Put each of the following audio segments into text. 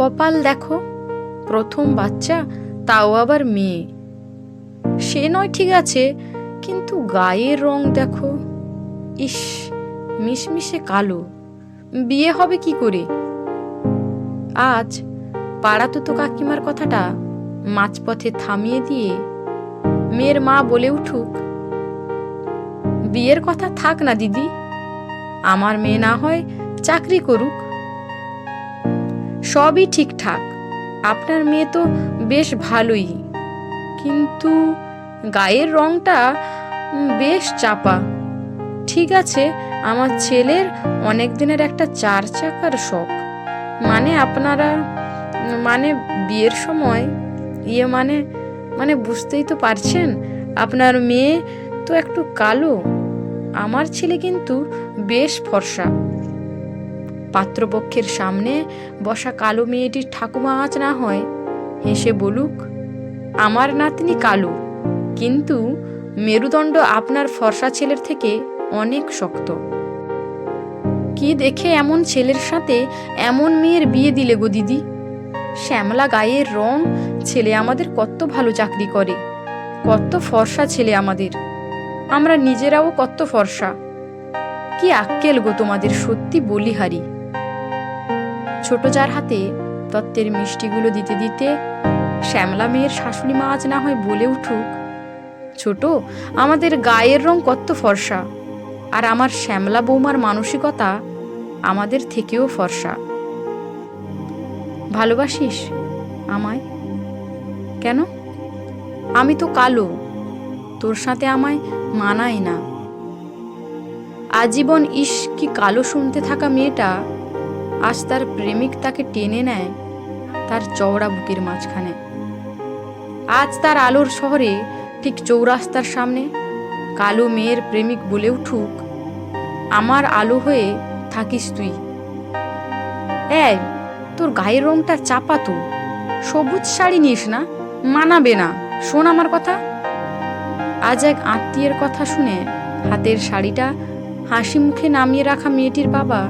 কপাল দেখো, প্রথম বাচ্চা, তাও আবার মেয়ে। সে নয় ঠিক আছে, কিন্তু গায়ের রং দেখো। ইস, মিশমিশে কালো। বিয়ে হবে কি করে? আজ পাড়াতো তো কাকিমার কথাটা মাঝপথে থামিয়ে দিয়ে মেয়ের মা বলে উঠুক, বিয়ের কথা থাক না দিদি, আমার মেয়ে না হয় চাকরি করুক। সবই ঠিকঠাক। আপনার মেয়ে তো বেশ ভালোই। কিন্তু গায়ের উম, বেশ চাপা। ঠিক আছে আমার ছেলের অনেক দিনের একটা চার চাকার শখ। মানে আপনারা মানে বিয়ের সময় ইয়ে মানে মানে বুঝতেই তো পারছেন আপনার মেয়ে তো একটু কালো। আমার ছেলে কিন্তু বেশ ফর্সা। পাত্রপক্ষের সামনে বসা কালো মেয়েটির ঠাকুমা আজ না হয়। হেসে বলুক, আমার নাতনি কালো। কিন্তু মেরুদণ্ড আপনার ফর্সা ছেলের থেকে অনেক শক্ত। কি দেখে এমন ছেলের সাথে এমন মেয়ের বিয়ে দিলে গো দিদি? শ্যামলা গায়ের রং ছেলে আমাদের কত ভালো চাকরি করে, কত ফর্সা ছেলে আমাদের। আমরা নিজেরাও কত ফর্সা। কি আক্কেল গো তোমাদের সত্যি বলিহারি। ছোট যার হাতে তত্ত্বের মিষ্টিগুলো দিতে দিতে শ্যামলা মেয়ের শাশুড়ি মা আজ না হয় বলে উঠুক, ছোট, আমাদের গায়ের রং কত ফর্সা, আর আমার শ্যামলা বৌমার মানসিকতা আমাদের থেকেও ফর্সা। ভালোবাসিস আমায়? কেন? আমি তো কালো, তোর সাথে আমায় মানায় না। আজীবন ইস কি কালো শুনতে থাকা মেয়েটা আজ তার প্রেমিক তাকে টেনে নেয় তার চওড়া বুকের মাঝখানে। আজ তার আলোর শহরে ঠিক চৌরাস্তার সামনে কালো মেয়ের প্রেমিক বলে উঠুক, আমার আলো হয়ে থাকিস তুই। এই, তোর গায়ের রংটা চাপা তো, সবুজ শাড়ি নিস না, মানাবে না, শোন আমার কথা। আজ এক আত্মীয়ের কথা শুনে হাতের শাড়িটা হাসি মুখে নামিয়ে রাখা মেয়েটির বাবা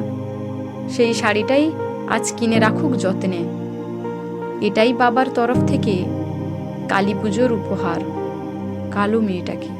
সেই শাড়িটাই আজ কিনে রাখুক যত্নে। এটাই বাবার তরফ থেকে কালী পুজোর উপহার, কালো মেয়েটাকে।